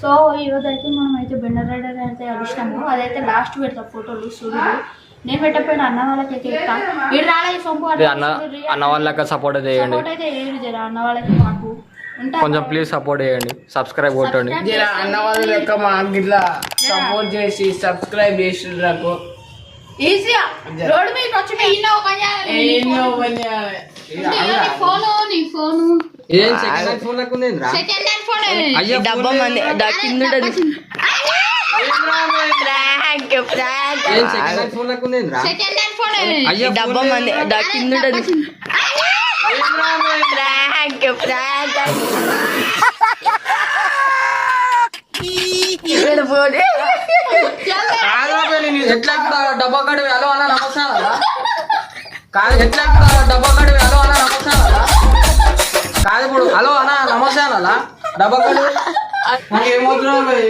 So ఈరోజు అయితే మనం అయితే బెండర్ రైడర్ అయితే కలిసినాము అదైతే లాస్ట్ పెడతా ఫోటోలు సూర్యుడు నేను పెట్టకపోయిన అన్న వాళ్ళకైతే ఇస్తా ఇటు రాలేదు సొంపు అన్న అన్న వాళ్ళకి సపోర్ట్ చేయండి. సపోర్ట్ అయితే ఏడు జర అన్న వాళ్ళకి మాకు. ఉంటా కొంచెం ప్లీజ్ సపోర్ట్ చేయండి. సబ్స్క్రైబ్ కొట్టండి. అన్న వాళ్ళ యొక్క మాకు ఇట్లా సపోర్ట్ చేసి సబ్స్క్రైబ్ చేసి నాకు. ఈజీగా రోడ్ మీద వచ్చి మీ ఓపెన్ ఎన్నో పని చేయాలి. చేయాలి ఫోను నీ ఫోను ఏం సెకండ్ ఫోన్ నాకు సెకండ్ హ్యాండ్ ఫోన్ అయ్యా డబ్బా మంది కింద ప్రాంక్ ప్రాంక్ ఏం సెకండ్ ఫోన్ నాకు ఉంది సెకండ్ హ్యాండ్ ఫోన్ అయ్యా డబ్బా మంది కింద ప్రాంక్ ప్రాంక్ పోనీ ఎట్లా డబ్బా కాడి అన్న నమస్తే అన్న? కాదు ఎట్లా డబ్బా కాడి అన్న కాదు ఇప్పుడు. హలో అన్న నమస్తే అన్న డబ్బా కాడి నాకు ఏమవుతున్నావు భయ్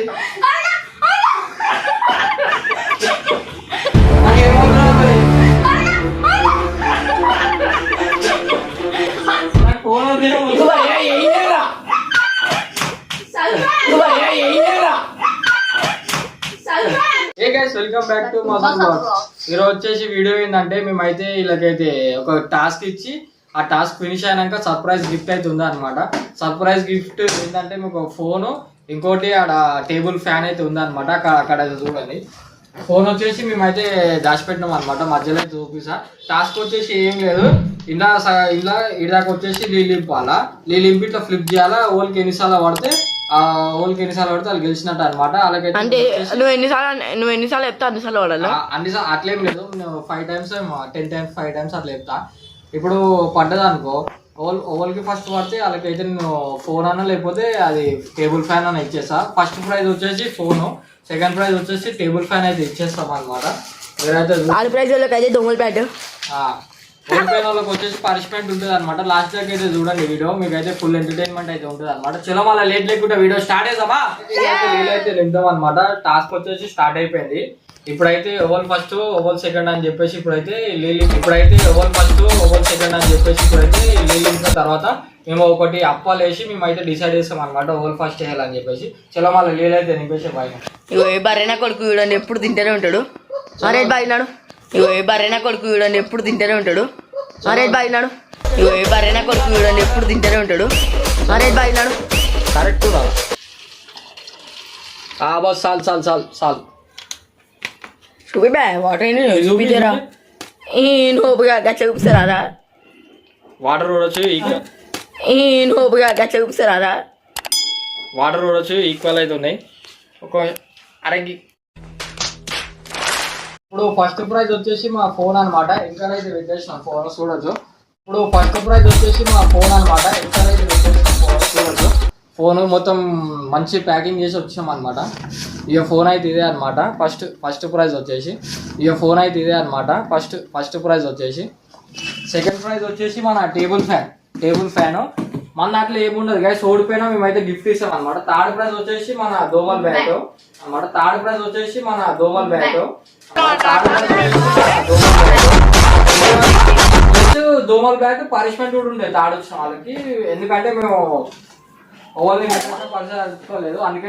వెల్కమ్ బ్యాక్ టు మా ఈరోజు వచ్చేసి వీడియో ఏంటంటే మేమైతే వీళ్ళకైతే ఒక టాస్క్ ఇచ్చి ఆ టాస్క్ ఫినిష్ అయినాక సర్ప్రైజ్ గిఫ్ట్ అయితే ఉంది అనమాట సర్ప్రైజ్ గిఫ్ట్ ఏంటంటే మీకు ఫోను ఇంకోటి ఆడ టేబుల్ ఫ్యాన్ అయితే ఉందన్నమాట. అక్కడ అక్కడ అయితే చూడండి. ఫోన్ వచ్చేసి మేమైతే దాచిపెట్టినాం అనమాట మధ్యలో అయితే చూపిస్తా. టాస్క్ వచ్చేసి ఏం లేదు. ఇలా ఇలా ఇదాక వచ్చేసి నీళ్ళు ఇంపి ఇట్లా ఫ్లిప్ చేయాలా? ఓల్కి ఎన్నిసార్లు పడితే ఆ ఓల్కి ఎన్నిసార్లు పడితే వాళ్ళు గెలిచినట్టు అనమాట అలాగైతే అంటే నువ్వు ఎన్నిసార్లు నువ్వు ఎన్నిసార్లు చెప్తా? అన్నిసార్లు వాడాలి ఆ, అన్ని సా- అట్లేం లేదు. Five times ten times five times అట్లా చెప్తా. ఇప్పుడు పడ్డది అనుకో ఓవల్ ఓవల్కి ఫస్ట్ పడితే వాళ్ళకైతే నేను ఫోన్ అన్న లేకపోతే అది టేబుల్ ఫ్యాన్ అన్న ఇచ్చేస్తా. ఫస్ట్ ప్రైజ్ వచ్చేసి ఫోను సెకండ్ ప్రైజ్ వచ్చేసి టేబుల్ ఫ్యాన్ అయితే ఇచ్చేస్తాం అనమాట ఆరు ప్రైజ్ వాళ్ళకి అయితే దొంగల ప్యాట్ ఆ, ఓడిపోయిన వాళ్ళకి వచ్చేసి పనిష్మెంట్ ఉంటుంది అనమాట లాస్ట్ దాకా అయితే చూడండి వీడియో మీకు అయితే ఫుల్ ఎంటర్టైన్మెంట్ అయితే ఉంటుంది అనమాట చలో మళ్ళీ లేట్ లేకుండా వీడియో స్టార్ట్ చేద్దామా? వీలైతే నిందాం అనమాట టాస్క్ వచ్చేసి స్టార్ట్ అయిపోయింది. ఇప్పుడైతే ఓవల్ ఫస్ట్ ఓవల్ సెకండ్ అని చెప్పేసి ఇప్పుడైతే లీలి ఇప్పుడైతే ఓవల్ ఫస్ట్ ఓవల్ సెకండ్ అని చెప్పేసి ఇప్పుడైతే లీలించిన తర్వాత మేము ఒకటి అప్పాలు వేసి మేము అయితే డిసైడ్ చేస్తాం అనమాట ఓవల్ ఫస్ట్ వేయాలని చెప్పేసి. చలో మళ్ళీ లీలైతే నింపేసి పైన ఇగో ఏ బర్రెనా కొడుకు చూడండి ఎప్పుడు తింటూనే ఉంటాడు. అరే బాయినాడు ఇగో ఏ బర్రెనా కొడుకు చూడండి ఎప్పుడు తింటూనే ఉంటాడు. అరే బాయినాడు ఇగో ఏ బర్రెనా కొడుకు చూడండి ఎప్పుడు తింటూనే ఉంటాడు. అరే బాయినాడు కరెక్ట్ ఆ బస్ చాలు చాలు చాలు చాలు చూపి బా వాటర్ చూపించారా ఈ నోపుగా గట్ల చూపిస్తారా వాటర్ ఈక్వల్ ఈ నోపుగా గట్ల చూపిస్తారా వాటర్ చూడొచ్చు ఈక్వల్ అయితే ఉన్నాయి ఒక అరంగి ఇప్పుడు ఫస్ట్ ప్రైజ్ వచ్చేసి మా ఫోన్ అన్నమాట. ఇంకా అయితే పెట్టేసిన ఫోన్ చూడొచ్చు. ఇప్పుడు ఫస్ట్ ప్రైజ్ వచ్చేసి మా ఫోన్ అన్నమాట. ఇంకా ఫోన్ మొత్తం మంచి ప్యాకింగ్ చేసి వచ్చాం అనమాట ఇక ఫోన్ అయితే ఇదే అనమాట ఫస్ట్ ఫస్ట్ ప్రైజ్ వచ్చేసి. ఇక ఫోన్ అయితే ఇదే అనమాట ఫస్ట్ ఫస్ట్ ప్రైజ్ వచ్చేసి. సెకండ్ ప్రైజ్ వచ్చేసి మన టేబుల్ ఫ్యాన్ టేబుల్ ఫ్యాన్. మన దాంట్లో ఏముండదు గైస్ ఓడిపోయినా మేమైతే గిఫ్ట్ ఇస్తాం అనమాట థర్డ్ ప్రైజ్ వచ్చేసి మన దోవల్ బ్యాట్ అనమాట థర్డ్ ప్రైజ్ వచ్చేసి మన దోవల్ బ్యాట్. దోమల్ బ్యాట్. పనిష్మెంట్ కూడా ఉండే థర్డ్ వచ్చిన వాళ్ళకి. ఎందుకంటే మేము ఓవర్ని పరిచయం అందుకే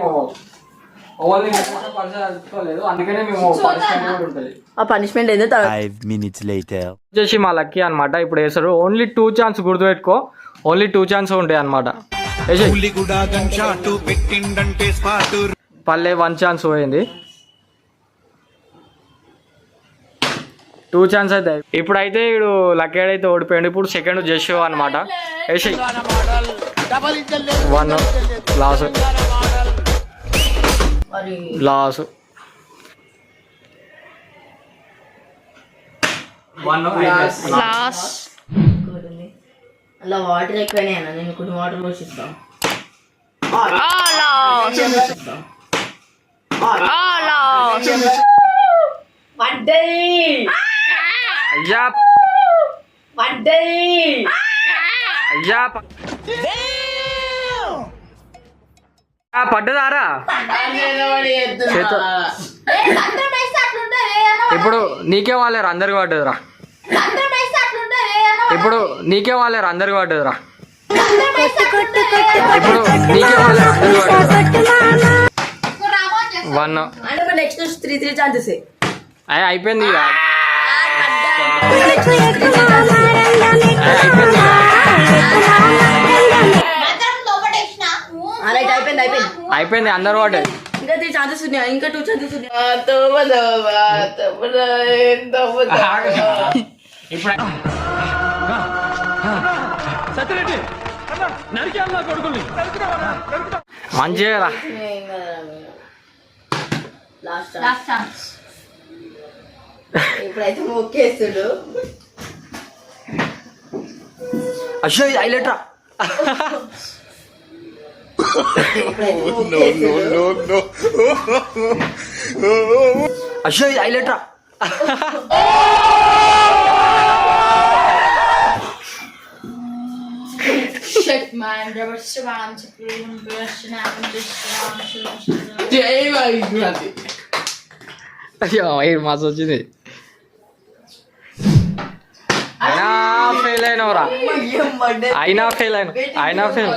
ఓవర్ని పరిచయం అలుచుకోలేదు అందుకనే మేము పనిష్మెంట్ కూడా ఉంటుంది. ఆ పనిష్మెంట్ ఏదో తా- Five minutes later. వచ్చేసి మా లక్కీ అనమాట ఇప్పుడు వేస్తారు. ఓన్లీ టూ ఛాన్స్ గుర్తుపెట్టుకో. ఓన్లీ టూ ఛాన్స్ ఉంటాయి అనమాట పల్లె వన్ ఛాన్స్ పోయింది. టూ ఛాన్స్ అయితే ఇప్పుడైతే ఇప్పుడు లక్కీ అయితే ఓడిపోయింది ఇప్పుడు సెకండ్ జషో అనమాట వేసి one loss loss one loss అలా వాటర్ ఎక్కువనే అన్న నేను కొన్ని వాటర్ పోషిస్తాను పడ్డది అయ్యా. పడ్డది అయ్యా పడ్డదారా? ఇప్పుడు నీకే వాళ్ళారు అందరికి పడ్డదిరా. ఇప్పుడు నీకే వాళ్ళారు అందరికి పడ్డదిరా. ఇప్పుడు నీకే వాళ్ళారు అందరికి పడ్డదిరా. One next three three chances అయ్యి అయిపోయింది ఇక. అయిపోయింది అందరు వాడు ఇంకా త్రీ ఛాన్సెస్ ఉన్నాయి ఇంకా టూ ఛాన్సెస్ ఉన్నాయి. ఇప్పుడు మంచిగా లాస్ట్ లాస్ట్ ఛాన్స్ ఇప్పుడైతే మొక్కేస్తుడు అయ్యో ఇది హైలైట్ రా ఇప్పుడైతే మొక్కేస్తుడు అయ్యో ఇది హైలైట్ రా షట్ మ్యాన్ జబర్దస్త్ మనం చెప్పలేం ప్రశ్న ప్రశ్న జై వైష్ణవి అయ్యో ఇది మాస్ వచ్చింది అయినా ఫెయిల్ అయినవరా అయినా ఫెయిల్ అయిన అయినా ఫెయిల్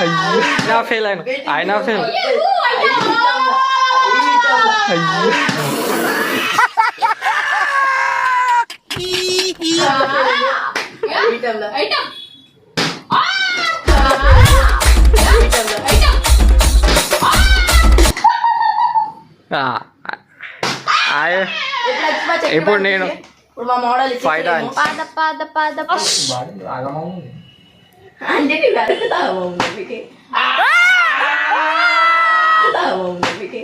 అయినా ఫెయిల్ అయిన అయినా ఫెయిల్ అయ్యో ఇప్పుడు నేను ఇప్పుడు మా మోడల్ Five times. పాద పాద పాద అంటే నీకు అడుగుతావా మమ్మీకి మమ్మీకి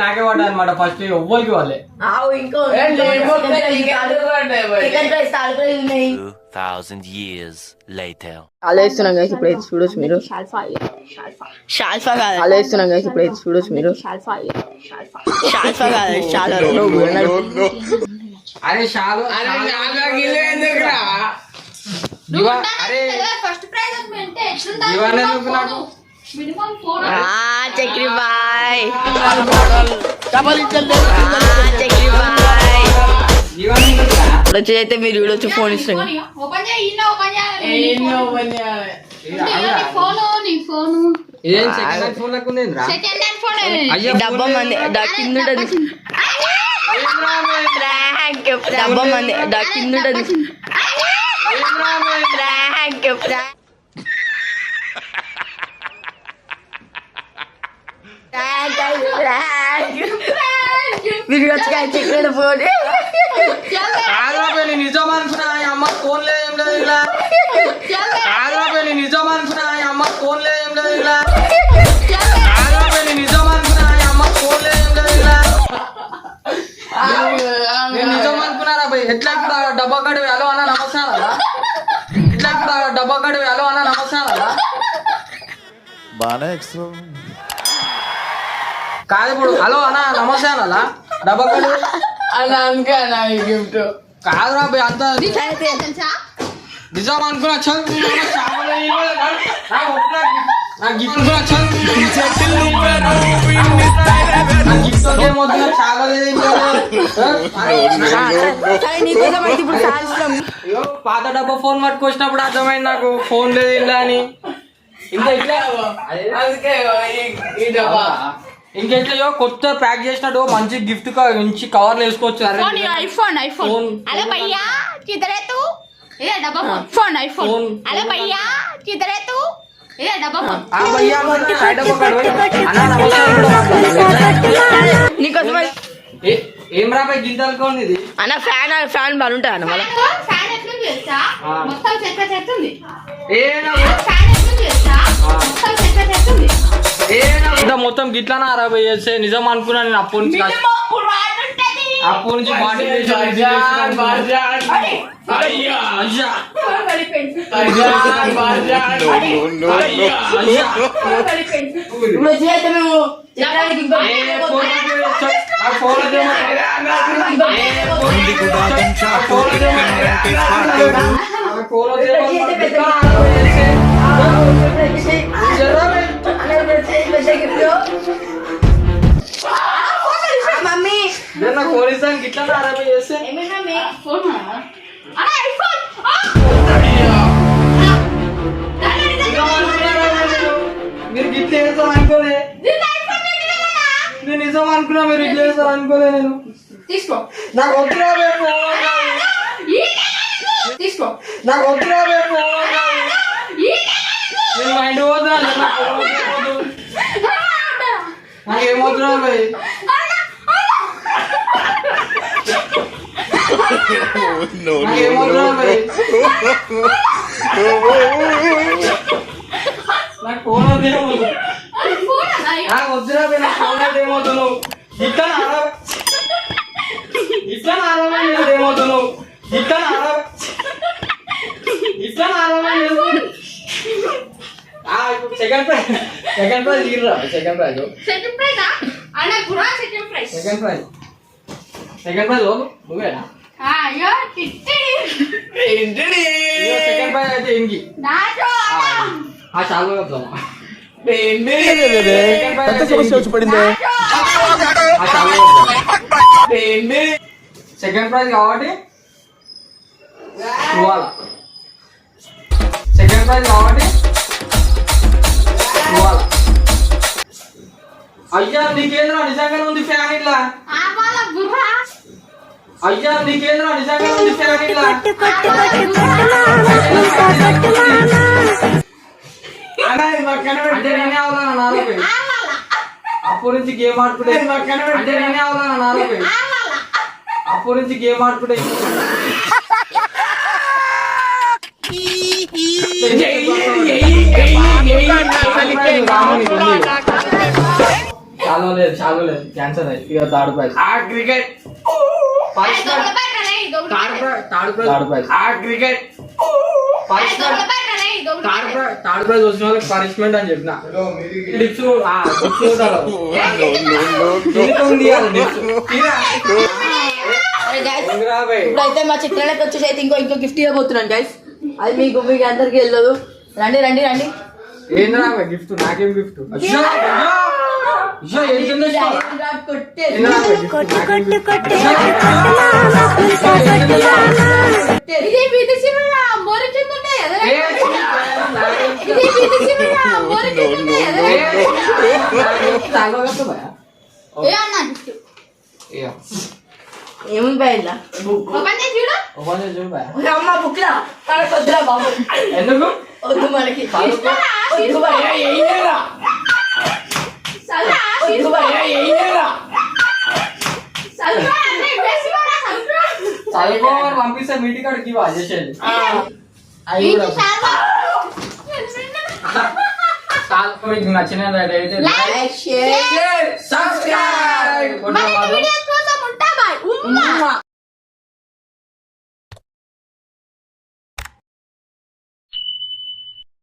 నాకే పడ్డా అనమాట ఫస్ట్ ఎవ్వరికి వాళ్ళే ఆవు ఇంకో చికెన్ రైస్ తాడుకొని ఉన్నాయి 2,000 years later. అలా వేస్తున్నాం కదా ఇప్పుడు చూడొచ్చు మీరు షాల్ఫా కాదు అలా వేస్తున్నాం కదా ఇప్పుడు చూడొచ్చు మీరు షాల్ఫా కాదు చాలా అరే షాలు అరే ఫస్ట్ ప్రైజ్ అంటే ఫోర్ చక్రి బాయ్ చక్రి బాయ్? ఇప్పుడు వచ్చి అయితే మీరు చూడొచ్చు ఫోన్ ఇస్తాం ఓపెన్ చేయి ఇన్న ఓపెన్ చేయాలి. ఇది ఆగురా. నీ ఫోన్ నీ ఫోన్ ఇదేం సెకండ్ హ్యాండ్ ఫోన్ లెక్క ఉంది ఏందిరా? సెకండ్ హ్యాండ్ ఫోన్ అయ్యో, డబ్బా మంది డా కింద ఉంటుంది ప్రాంక్ డబ్బా మంది డా కింద ఉంటుంది ప్రాంక్ ప్రాంక్ మీరు వచ్చి చెక్కడ ఫోన్. కాదురా పోయి నీ నిజం అనుకున్నా అమ్మ ఫోన్ లేదు ఏం లేదు ఇలా. కాదురా పోయి నీ నిజం అనుకున్నా అమ్మ ఫోన్ లేదు ఏం లేదు ఇలా. కాదురా పోయి నీ నిజం అనుకున్నా అమ్మ ఫోన్ లేదు ఏం లేదు ఇలా. నేను నిజం అనుకున్నారా ఎట్లా ఇప్పుడు డబ్బా గడు ఎలా అన్నా ఇప్పుడు ఆ డబ్బా అన్నా ఎక్స్ట్రా కాదు ఇప్పుడు హలో అన్న నమస్తే అనాలా డబ్బా గడు అని అనుకా నా గిఫ్ట్ కాదురా పోయి అంత నిజం అనుకున్నా చదువు నా గిఫ్ట్ కూడా చదువు నా గిఫ్ట్ పాత డబ్బా ఫోన్ పట్టుకొచ్చినప్పుడు అర్థమైంది నాకు ఫోన్ లేదు ఇలా అని. ఇంకా ఇట్లా? అందుకే ఈ డబ్బా. ఇంకెట్లయో కొత్త ప్యాక్ చేసినాడు మంచి గిఫ్ట్ మంచి కవర్ వేసుకోవచ్చు. ఐఫోన్ ఐఫోన్ అలా భయ్యా కిదరే డబ్బా ఫోన్. ఐఫోన్ అలా భయ్యా కిదరే తూ ఫ్యాన్ ఫ్యాన్ ఏ నా- ఇంత మొత్తం గిట్లనా అరవై చేస్తే నిజం అనుకున్నా నేను అప్పటి నుంచి కాదు. అప్పటి నుంచి బాడీ మమ్మీ జర నాకు ఫోన్ ఇస్తాను గిట్లనా అరవై చేస్తే? ఏమైనా మీ ఫోన్? అన్న ఐఫోన్ మీరు గిట్ల చేస్తాం అనుకోలే. నేను నిజం అనుకున్నా మీరు ఇట్లా చేస్తాం అనుకోలే నేను. తీసుకో. నాకు వద్దురా రేపు తీసుకో. నాకు వద్దురా రేపు నేను పోతున్నా No, నాకు ఏమవుతున్నా భయ్ నాకు ఫోన్ వద్దు ఏమవుతుంది ఫోన్ అన్న నాకు వద్దురా నాకు ఫోన్ అయితే ఏమవుతున్నావు ఇట్లా నారా ఇట్లా నారా ఏమవుతున్నావు ఇట్లా నారా ఇట్లా నారా second prize second prize Irra second prize second prize second prize second prize నువ్వేనా అయ్యో తిట్టి సెకండ్ ప్రైజ్ అయితే ఇంకి నాతో ఆ చాలా చెప్తాను పెద్ద సమస్య వచ్చి పడింది సెకండ్ ప్రైజ్ కాబట్టి ఇవ్వాలా సెకండ్ ప్రైజ్ కాబట్టి ఇవ్వాలా అయ్యా నీకేంద్రా నిజంగానే ఉంది ఫ్యాన్ ఇట్లా అయ్యా నీకేంద్రా నాలుగు? అప్పటి నుంచి గేమ్ ఆడుకుంటే అంటే నేనే అవ్వాలా నాలుగు? అప్పటి నుంచి గేమ్ ఆడుకుంటే చాలా లేదు చాలా లేదు. క్యాన్సర్ అయ్యి ఇక థర్డ్ ప్రైజ్ ఆ క్రికెట్. థర్డ్ ప్రైజ్ వచ్చిన వాళ్ళకి పనిష్మెంట్ అని చెప్పిన. లిప్స్ ఇప్పుడైతే మా చిత్రాలకు వచ్చేసి అయితే ఇంకో ఇంకో గిఫ్ట్ ఇవ్వబోతున్నాను గైస్ అది మీకు మీకు అందరికి వెళ్ళదు. రండి రండి రండి. ఏంద్రా గిఫ్ట్ నాకేం గిఫ్ట్ ఏముంది బా ఇలా ఓపెన్ చేసి చూడు. అమ్మ బుక్ లా వద్దురా బాబు ఎందుకు వద్దు మనకి చదువుకోమని పంపిస్తే మీ ఇంటికాడ గివ్ చేసేది. అవి కూడా. మీకు నచ్చిన అయితే లైక్ షేర్ సబ్స్క్రైబ్. ఉంటా బాయ్. ఉమ్మా.